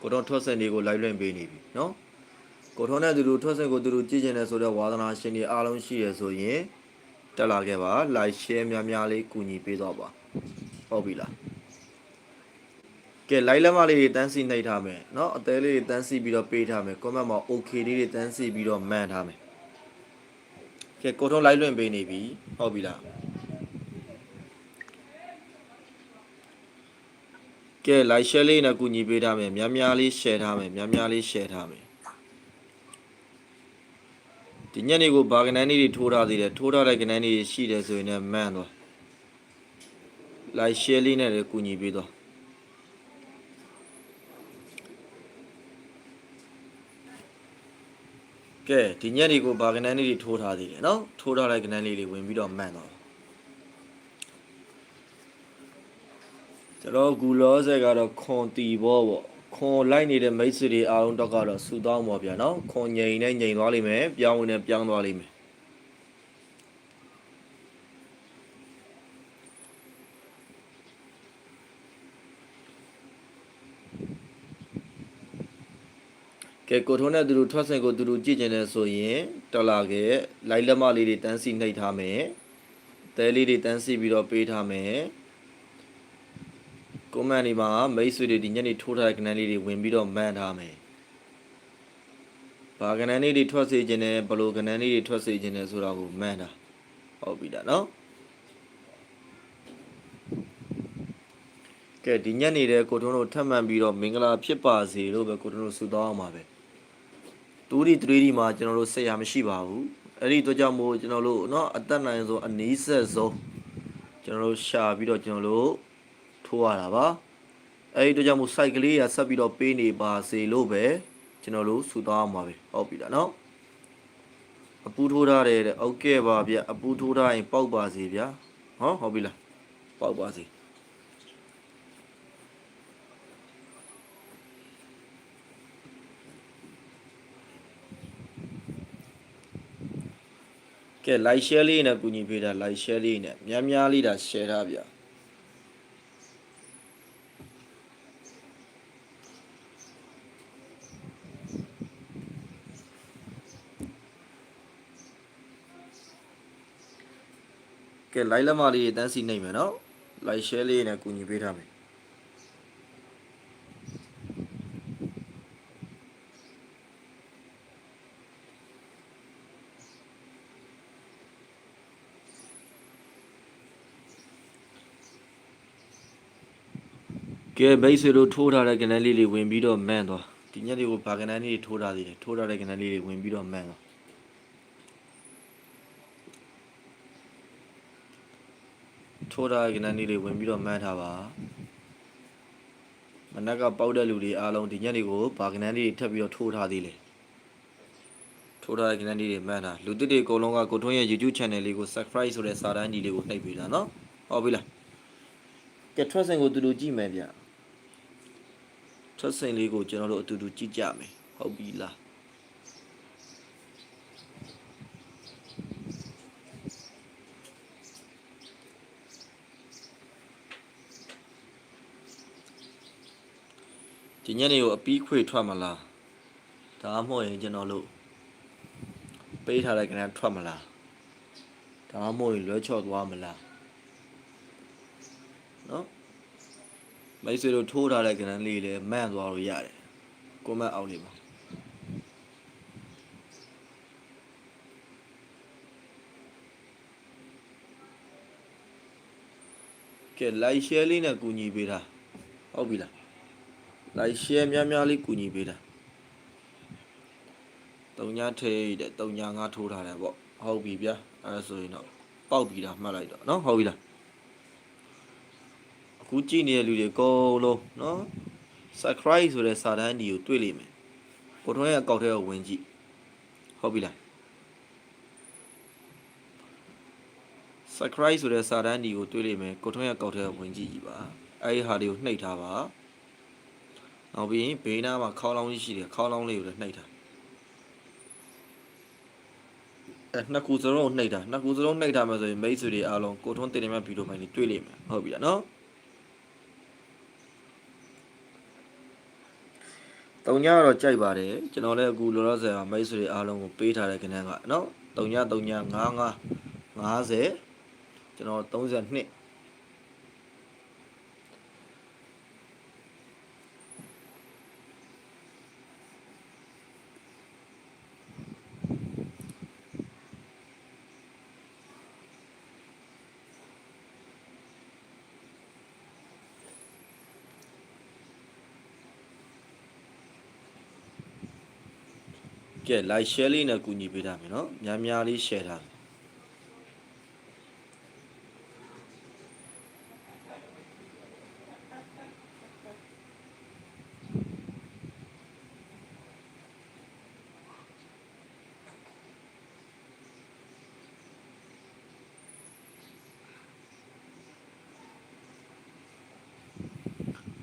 ကိုတော်ထွက်ဆင်တွေကိုလိုက်လွင့်ပေးနေပြီနော်ကိုတော်နဲ့သူတို့ထွက်ဆင်ကိုသူတို့ကြည့်ကျင်နေဆိုတော့ဝါသနာရှင်တွေအားလုံးရှိရဆိုရင်တက်လာခဲ့ပါ like share များများလေးကူညီပေးတော့ပါဟုတ်ပြီလားကဲ like လက်မလေးတွေတန်းစီနှိပ်ထားမယ်နော်အသေးလေးတွေတန်းစီပြီးတော့ပေးထားမယ် comment မှာ okay လေးတွေတန်းစီပြီးတော့မှန်ထားမယ်ကဲကိုတော် like လွင့်ပေးနေပြီဟုတ်ပြီလား ကဲ like share လေးနဲ့ကူညီပေးထားမယ်များများလေး share ထားမယ်များများလေး share ထားမယ်ဒီညနေကိုဘာကနန်းလေးတွေထိုးထားသေးတယ်ထိုးထားတဲ့ကနန်းလေးတွေရှိတယ်ဆိုရင်လည်းမှန်သွား like share လေးနဲ့လည်းကူညီပေးတော့ကဲဒီညနေကိုဘာကနန်းလေးတွေထိုးထားသေးတယ်နော်ထိုးထားတဲ့ကနန်းလေးတွေဝင်ပြီးတော့မှန်တော့ ကျွန်တော်ဂူလောဆယ်ကတော့ခွန်တီဘောပေါ့ခွန်လိုက်နေတဲ့မိတ်ဆွေတွေအားလုံးတော့ကတော့ဆူတောင်းပါဗျာနော်ခွန်ငိန်နဲ့ငိန်သွားလိမ့်မယ်ပြောင်းဝင်နဲ့ပြောင်းသွားလိမ့်မယ်ကဲကိုထုံးတဲ့သူတို့ထွက်စင်ကိုသူတို့ကြည့်ကျင်တယ်ဆိုရင်တော်လာခဲ့လိုက်လက်မလေးတွေတန်းစီနှိပ်ထားမယ်တဲလေးတွေတန်းစီပြီးတော့ပေးထားမယ် ကွန်မန့်ဒီမှာမိတ်ဆွေတွေဒီညနေထိုးထားတဲ့ကနန်းလေးတွေဝင်ပြီးတော့မှန်ထားမယ်ဘာကနန်းလေးတွေထွက်စေခြင်းနဲ့ဘယ်လိုကနန်းလေးတွေထွက်စေခြင်းနဲ့ဆိုတာကိုမှန်တာဟုတ်ပြီလားနော်ကဲဒီညနေတဲ့ကိုထုံးတို့ထပ်မံပြီးတော့မင်္ဂလာဖြစ်ပါစေလို့ပဲကိုထုံးတို့ဆုတောင်းအောင်ပါပဲ တူဒီ3ဒီမှာကျွန်တော်တို့ဆက်ရမရှိပါဘူးအဲ့ဒီတော့ကြောင့်မို့ကျွန်တော်တို့เนาะအသက်နိုင်ဆုံးအနည်းဆက်ဆုံးကျွန်တော်တို့ရှာပြီးတော့ကျွန်တော်တို့ ထိုးရတာပါအဲ့ဒီတို့ကြောင့်မို့ site ကလေးရဆက်ပြီးတော့ပေးနေပါစေလို့ပဲကျွန်တော်တို့ဆုတောင်းရမှာပဲဟုတ်ပြီလားနော်အပူထိုးထားတယ်တဲ့ဟုတ်ကဲ့ပါဗျအပူထိုးထားရင်ပေါက်ပါစေဗျာဟောဟုတ်ပြီလားပေါက်ပါစေကဲ like share လေးနဲ့ကူညီပေးတာ like share လေးနဲ့များများလေးဒါ share ထားဗျာ ကဲ like လက်မလေးတန်းစီနိုင်မယ်နော် like share လေးနဲ့ကူညီပေးထားမယ်ကဲဘိတ်ဆွေတို့ထိုးထားတဲ့ကနန်းလေးတွေဝင်ပြီးတော့မှန်သွားဒီညက်တွေကိုဘာကနန်းလေးတွေထိုးထားသေးတယ်ထိုးထားတဲ့ကနန်းလေးတွေဝင်ပြီးတော့မှန်သွား ထိုးထားတဲ့ကနန်းလေးတွေဝင်ပြီးတော့မှန်ထားပါမနက်ကပေါက်တဲ့လူတွေအားလုံးဒီညက်တွေကိုဘာကနန်းလေးတွေထပ်ပြီးတော့ထိုးထားသေးလေထိုးထားတဲ့ကနန်းလေးတွေမှန်တာလူတစ်တွေအကုန်လုံးကကိုထွန်းရဲ့ YouTube channel လေးကို subscribe ဆိုတဲ့စာတန်းကြီးလေးကိုနှိပ်ပေးတာနော်ဟုတ်ပြီလားကဲ trust ကိုတူတူကြည့်မယ်ဗျထွက်စိန်လေးကိုကျွန်တော်တို့အတူတူကြည့်ကြမယ်ဟုတ်ပြီလား ဒီညနေကိုအပီးခွေထွက်မလားဒါမှမဟုတ်ရင်ကျွန်တော်တို့ပေးထားတဲ့ကဏ္ဍထွက်မလားဒါမှမဟုတ်ရင်လွဲချော့သွားမလားနော်မိတ်ဆွေတို့ထိုးထားတဲ့ကဏ္ဍလေးလည်းမှန်သွားလို့ရတယ်ကွန်မန့်အောက်လေးပါကဲ like share လေးနဲ့ကူညီပေးတာဟုတ်ပြီလား like share များများလေးကူညီပေးတာတုံညာထိတ်တဲ့တုံညာငါထိုးထားတယ်ပေါ့ဟုတ်ပြီဗျာအဲဒါဆိုရင်တော့ပေါက်ပြီတာမှတ်လိုက်တော့เนาะဟုတ်ပြီလား အခုကြည့်နေတဲ့လူတွေအကုန်လုံးနော် subscribe ဆိုတဲ့စာတန်းဒီကိုတွေ့လိမ့်မယ်ကိုထွန်းရဲ့အကောက်ထဲကိုဝင်ကြည့်ဟုတ်ပြီလား subscribe ဆိုတဲ့စာတန်းဒီကိုတွေ့လိမ့်မယ်ကိုထွန်းရဲ့အကောက်ထဲကိုဝင်ကြည့်ကြည့်ပါအဲဒီဟာတွေကိုနှိပ်ထားပါ နောက်ပြီးရင်ဘေးနားမှာခေါင်းလောင်းကြီးရှိတယ်ခေါင်းလောင်းလေးကိုလည်းနှိပ်ထားအဲနှစ်ခုစလုံးကိုနှိပ်ထားနှစ်ခုစလုံးနှိပ်ထားမှဆိုရင်မိတ်ဆွေတွေအားလုံးကိုထွန်းတင်နေမဲ့ဗီဒီယိုဖိုင်တွေတွေ့လိမ့်မယ်ဟုတ်ပြီလားနော်တုံညာကတော့ကြိုက်ပါတယ်ကျွန်တော်လည်းအခုလောလောဆယ်မှာမိတ်ဆွေတွေအားလုံးကိုပေးထားတဲ့ခဏကနော်တုံညာတုံညာ95 50ကျွန်တော်32 ကဲ like share လေးနဲ့ကူညီပေးတာမယ်နော်များများလေး share ထားမယ်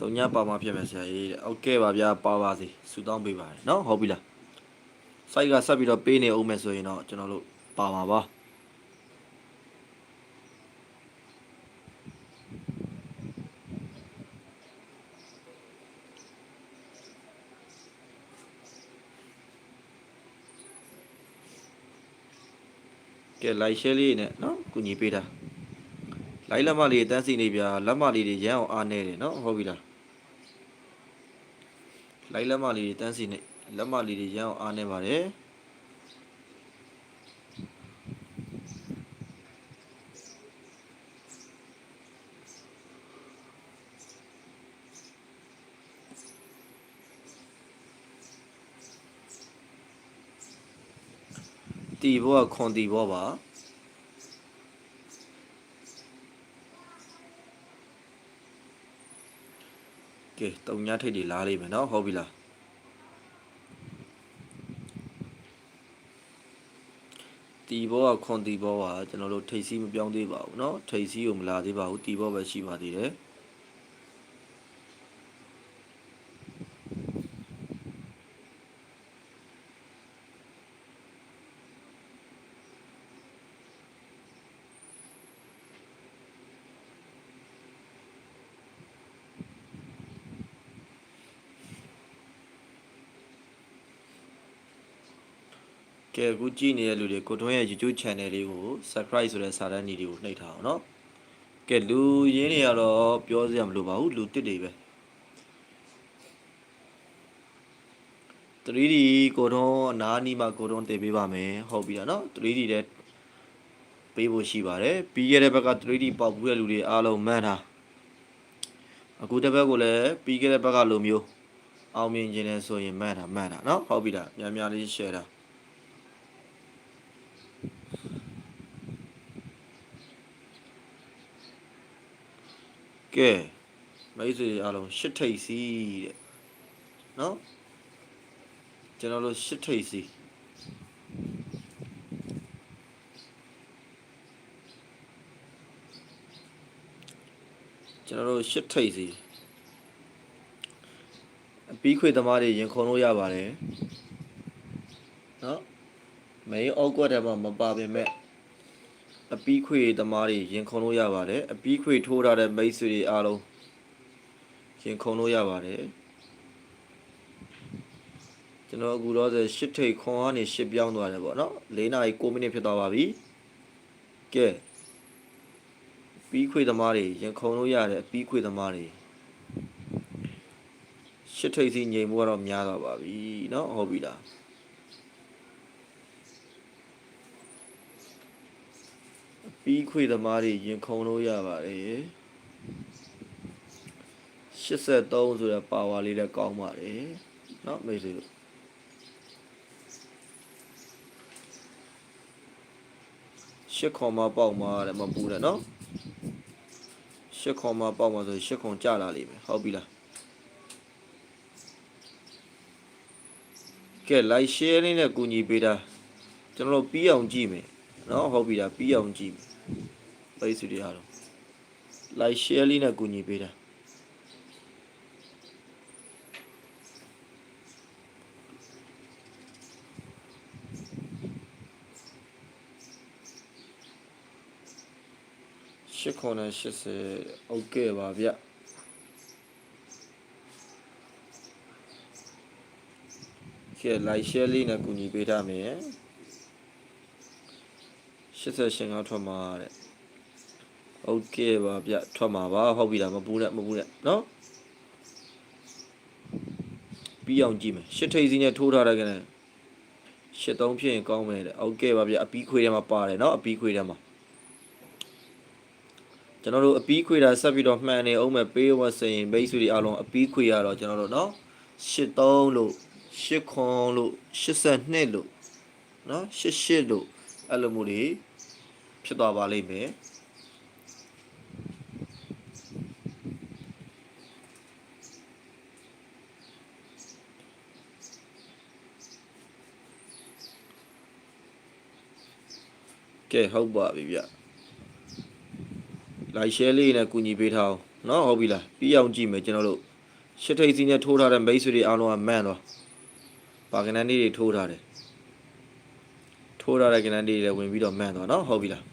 တုံညာပါမှာဖြစ်မယ်ဆရာကြီးတဲ့ဟုတ်ကဲ့ပါဗျာပါပါစေဆူတောင်းပေးပါတယ်နော်ဟုတ်ပြီလား site ကဆက်ပြီးတော့ပေးနေအောင်မယ်ဆိုရင်တော့ကျွန်တော်တို့ပါမှာပါကဲ like share လေးနဲ့နော်ကူညီပေးတာ like လက်မလေးတန်းစီနေပြလက်မလေးတွေရမ်းအောင်အားနေတယ်နော်ဟုတ်ပြီလား like လက်မလေးတွေတန်းစီနေ လက်မလေးတွေရမ်းအောင်အားနေပါတယ်တီဘောကခွန်တီဘောပါကဲတုံညာထိတ်တွေလားလိမ့်မယ်နော်ဟုတ်ပြီလား တီဘောကခွန်တီဘောပါကျွန်တော်တို့ထိတ်စီးမပြောင်းသေးပါဘူးเนาะထိတ်စီးကိုမလာသေးပါဘူးတီဘောပဲရှိပါသေးတယ် အခုကြည့်နေတဲ့လူတွေကိုတွန်းရဲ့ YouTube channel လေးကို subscribe ဆိုတဲ့စာတန်းကြီးတွေကိုနှိပ်ထားအောင်เนาะကဲလူရင်းတွေကတော့ပြောစရာမလိုပါဘူးလူတစ်တွေပဲ 3D ကိုတွန်းအနားနီးမှာကိုတွန်းတည်ပေးပါမယ်ဟုတ်ပြီလားเนาะ 3D တဲ့ပေးဖို့ရှိပါတယ်ပြီးခဲ့တဲ့ဘက်က 3D ပေါက်ဘူးတဲ့လူတွေအားလုံးမှန်းထားအခုတစ်ဘက်ကိုလည်းပြီးခဲ့တဲ့ဘက်ကလိုမျိုးအောင်မြင်ခြင်းနဲ့ဆိုရင်မှန်းတာမှန်းတာเนาะဟုတ်ပြီလားများများလေး share တာ ကဲမိတ်ဆွေအားလုံးရှစ်ထိပ်စီတဲ့နော်ကျွန်တော်တို့ရှစ်ထိပ်စီကျွန်တော်တို့ရှစ်ထိပ်စီအပီးခွေသမားတွေရင်ခုန်လို့ရပါတယ်နော်မင်းအောက်ကွက်ထဲမှာမပါပေမဲ့ အပီးခွေသမားတွေရင်ခုန်လို့ရပါတယ်အပီးခွေထိုးထားတဲ့မိတ်ဆွေတွေအားလုံးရင်ခုန်လို့ရပါတယ်ကျွန်တော်အခုတော့ရှစ်ထိတ်ခွန်ကနေရှစ်ပြောင်းသွားတယ်ပေါ့နော်၄နာရီ9မိနစ်ဖြစ်သွားပါပြီကဲပီးခွေသမားတွေရင်ခုန်လို့ရတယ်အပီးခွေသမားတွေရှစ်ထိတ်စီငြိမ်မှုကတော့များသွားပါပြီเนาะဟုတ်ပြီလား ပြီးခွေသမားတွေရင်ခုန်လို့ရပါတယ်83ဆိုတဲ့ပါဝါလေးလည်းကောင်းပါတယ်เนาะမိတ်ဆွေတို့ရှစ်ခွန်မပေါက်မှာတဲ့မပူနဲ့เนาะရှစ်ခွန်မပေါက်မှာဆိုရှစ်ခွန်ကြလာလိမ့်မယ်ဟုတ်ပြီလားကဲ like share လေးနဲ့ကူညီပေးတာကျွန်တော်တို့ပြီးအောင်ကြည့်မယ် နော်ဟုတ်ပြီလားပြီးအောင်ကြည့်ပိတ်စီတွေဟာတော့ like share လေးနဲ့ကူညီပေးတာရှစ်ခွန်နဲ့80 okay ပါဗျကဲ like share လေးနဲ့ကူညီပေးထားမယ် 88ကထွက်မှာတဲ့โอเคပါဗျထွက်မှာပါဟုတ်ပြီလားမပူနဲ့မပူနဲ့เนาะပြီးအောင်ကြည့်မယ်ရှစ်ထိပ်စီးနဲ့ထိုးထားတဲ့ကနေ့ရှစ်သုံးဖြစ်ရင်ကောင်းမယ်တဲ့โอเคပါဗျအပီးခွေထဲမှာပါတယ်เนาะအပီးခွေထဲမှာကျွန်တော်တို့အပီးခွေတာဆက်ပြီးတော့မှန်နေအောင်မယ်ပေးဝတ်စရင်ဘိတ်ဆွေတွေအားလုံးအပီးခွေရတော့ကျွန်တော်တို့เนาะ83လို့8ခွန်လို့82လို့เนาะ88လို့ အဲ့လိုမျိုးတွေဖြစ်သွားပါလိမ့်မယ်ကဲဟုတ်ပါပြီဗျလိုက်ရှဲလေးနဲ့ကူညီပေးထားအောင်နော်ဟုတ်ပြီလားပြီးအောင်ကြည့်မယ်ကျွန်တော်တို့ရှစ်ထိပ်စီနဲ့ထိုးထားတဲ့မိတ်ဆွေတွေအားလုံးကမန့်တော့ပါကနန်လေးတွေထိုးထားတယ် ထိုးထားတဲ့ကနန်လေးတွေလည်းဝင်ပြီးတော့မန့်သွားเนาะဟုတ်ပြီလား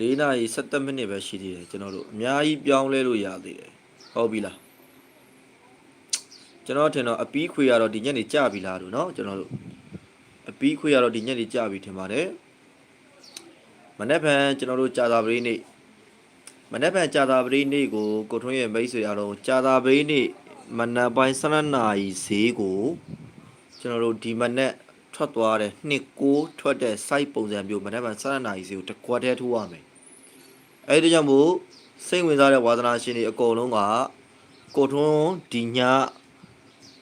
၄နာရီ17မိနစ်ပဲရှိသေးတယ်ကျွန်တော်တို့အများကြီးပြောင်းလဲလို့ရသေးတယ်ဟုတ်ပြီလားကျွန်တော်ထင်တော့အပီးခွေရတော့ဒီညနေကြပြီလားလို့เนาะကျွန်တော်တို့အပီးခွေရတော့ဒီညနေကြပြီထင်ပါတယ် မနေ့ဖန်ကျွန်တော်တို့ကြာသာပရိနေ့မနေ့ဖန်ကြာသာပရိနေ့ကိုကိုထွန်းရဲ့မိတ်ဆွေအားလုံးကြာသာပရိနေ့မနက်ပိုင်း7နာရီဈေးကိုကျွန်တော်တို့ဒီမနေ့ထွက်သွားတဲ့နှစ်ကိုထွက်တဲ့ site ပုံစံမျိုးမနေ့က7နာရီစီကိုတစ်ကွက်တည်းထိုးရမယ်အဲဒီကြောင့်မို့စိတ်ဝင်စားတဲ့ဝါသနာရှင်တွေအကုန်လုံးကကိုထွန်းဒီည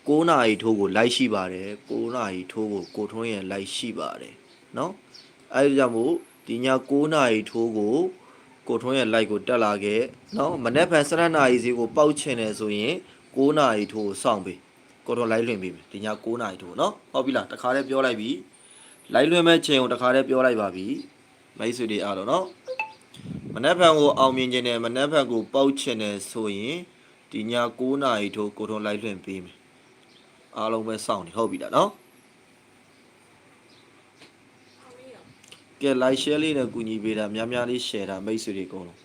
9နာရီထိုးကိုလိုက်ရှိပါတယ်9နာရီထိုးကိုကိုထွန်းရဲ့လိုက်ရှိပါတယ်เนาะအဲဒီကြောင့်မို့ ဒီည9နာရီထိုးကိုကိုထွန်းရဲ့ live ကိုတက်လာခဲ့နော်မနေ့ဖန်7နာရီစီကိုပောက်ချင်တယ်ဆိုရင်9နာရီထိုးစောင့်ပေးကိုထွန်း live လွှင့်ပေးမယ်ဒီည9နာရီထိုးနော်ဟုတ်ပြီလားတခါတည်းပြောလိုက်ပြီ live လွှင့်မဲ့ချိန်ကိုတခါတည်းပြောလိုက်ပါပြီမိတ်ဆွေတွေအားလုံးနော်မနေ့ဖန်ကိုအောင်မြင်ခြင်းနဲ့မနေ့ဖန်ကိုပောက်ချင်တယ်ဆိုရင်ဒီည9နာရီထိုးကိုထွန်း live လွှင့်ပေးမယ်အားလုံးပဲစောင့်နေဟုတ်ပြီလားနော် ကဲ like share လေးနဲ့ကူညီပေးတာများများလေး share တာမိတ်ဆွေတွေအကုန်လုံး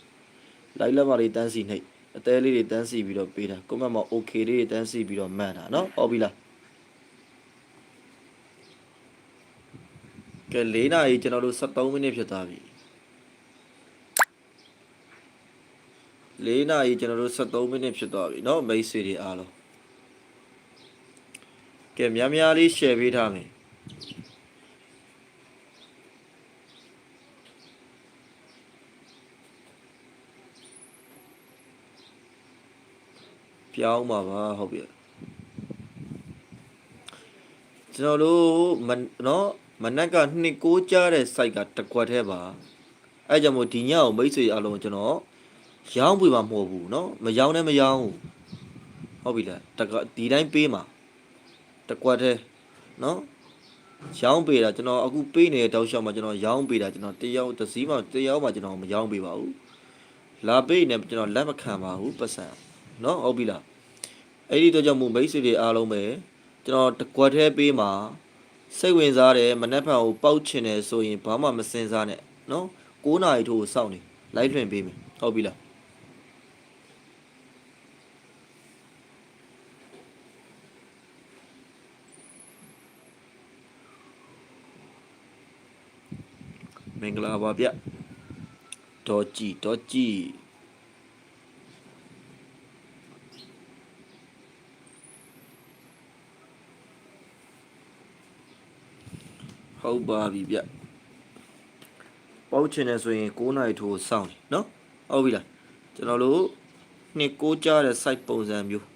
like လက်မလေးတန်းစီနှိပ်အသေးလေးတွေတန်းစီပြီးတော့ပေးတာ comment မှာ okay လေးတွေတန်းစီပြီးတော့မှန်တာเนาะဟုတ်ပြီလားကဲ၄နာရီကျွန်တော်တို့73မိနစ်ဖြစ်သွားပြီ၄နာရီကျွန်တော်တို့73မိနစ်ဖြစ်သွားပြီเนาะမိတ်ဆွေတွေအားလုံးကဲများများလေး share ပေးထားမယ် ပြောင်းပါပါဟုတ်ပြီကျွန်တော်တို့မနော်မနက်ကနှစ်ကိုးကြတဲ့ site ကတကွက်သေးပါအဲကြောင့်မို့ဒီညကိုမိတ်ဆွေအားလုံးကျွန်တော်ရောင်းပွေမှာမဟုတ်ဘူးနော်မရောင်းနဲ့မရောင်းဘူးဟုတ်ပြီလားတကဒီတိုင်းပေးမှာတကွက်သေးနော်ရောင်းပေးတာကျွန်တော်အခုပေးနေတဲ့တောက်ရှောက်မှာကျွန်တော်ရောင်းပေးတာကျွန်တော်တယောက်တစ်စီးမှတယောက်မှကျွန်တော်မရောင်းပေးပါဘူးလာပေးနေကျွန်တော်လက်မခံပါဘူးပတ်စံ နော်ဟုတ်ပြီလားအဲ့ဒီတော့ကြောင့်မို့မိတ်ဆွေတွေအားလုံးပဲကျွန်တော်တကွက်သေးပေးမှာစိတ်ဝင်စားတယ်မနှက်ဖန်ကိုပောက်ချင်တယ်ဆိုရင်ဘာမှမစင်စားနဲ့နော်9နာရီထိုးစောင့်နေလိုက်လွှင့်ပေးမယ်ဟုတ်ပြီလားမင်္ဂလာပါဗျဒေါ်ကြည်ဒေါ်ကြည် ဟုတ်ပါပြီဗျပေါက်ချင်တယ်ဆိုရင်9နာရီထိုးစောင့်နေနော်ဟုတ်ပြီလားကျွန်တော်တို့နှစ်ကိုကြားတဲ့ site ပုံစံမျိုး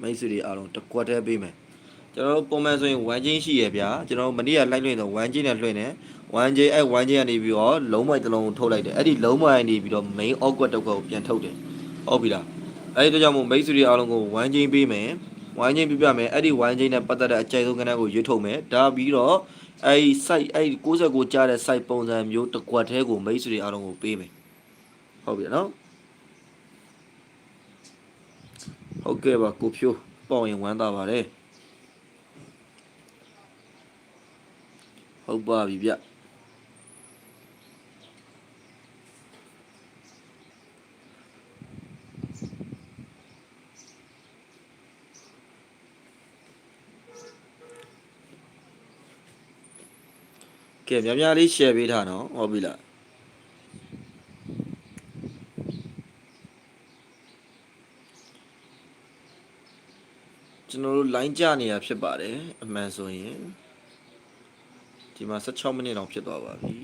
မိတ်ဆွေတွေအားလုံးတစ်ကွက်တည်းပေးမယ်ကျွန်တော်တို့ပုံမှန်ဆိုရင်1ချင်းရှိရဗျာကျွန်တော်တို့မနေ့ကလိုက်လွှင့်တော့1ချင်းနဲ့လွှင့်တယ်1ချင်းအဲ့1ချင်းကနေပြီးတော့လုံးမိုက်တစ်လုံးထုတ်လိုက်တယ်အဲ့ဒီလုံးမိုက်နေပြီးတော့ main awkward တစ်ခွက်ကိုပြန်ထုတ်တယ်ဟုတ်ပြီလားအဲ့ဒီတော့ကြောင့်မို့မိတ်ဆွေတွေအားလုံးကို1ချင်းပေးမယ်1ချင်းပြပြမယ်အဲ့ဒီ1ချင်းနဲ့ပတ်သက်တဲ့အကြိုက်ဆုံးကဏ္ဍကိုရွေးထုတ်မယ်ဒါပြီးတော့ အဲ့ဒီ site အဲ့ဒီ69ကြားတဲ့ site ပုံစံမျိုးတစ်ကွက်သေးကိုမိတ်ဆွေတွေအားလုံးကိုပေးမယ်ဟုတ်ပြီနော်ဟုတ်ကဲ့ပါကိုဖြိုးပေါ့ရင်ဝမ်းသာပါတယ်ဟုတ်ပါပြီဗျ များများလေး share ပေးထားနော်ဟုတ်ပြီလားကျွန်တော်တို့ line ကြနေတာဖြစ်ပါတယ်အမှန်ဆိုရင်ဒီမှာ16မိနစ်တောင်ဖြစ်သွားပါပြီ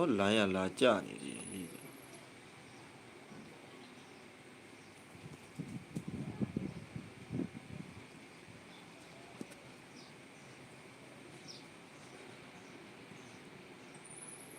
ဟော line ရလာကြနေတယ်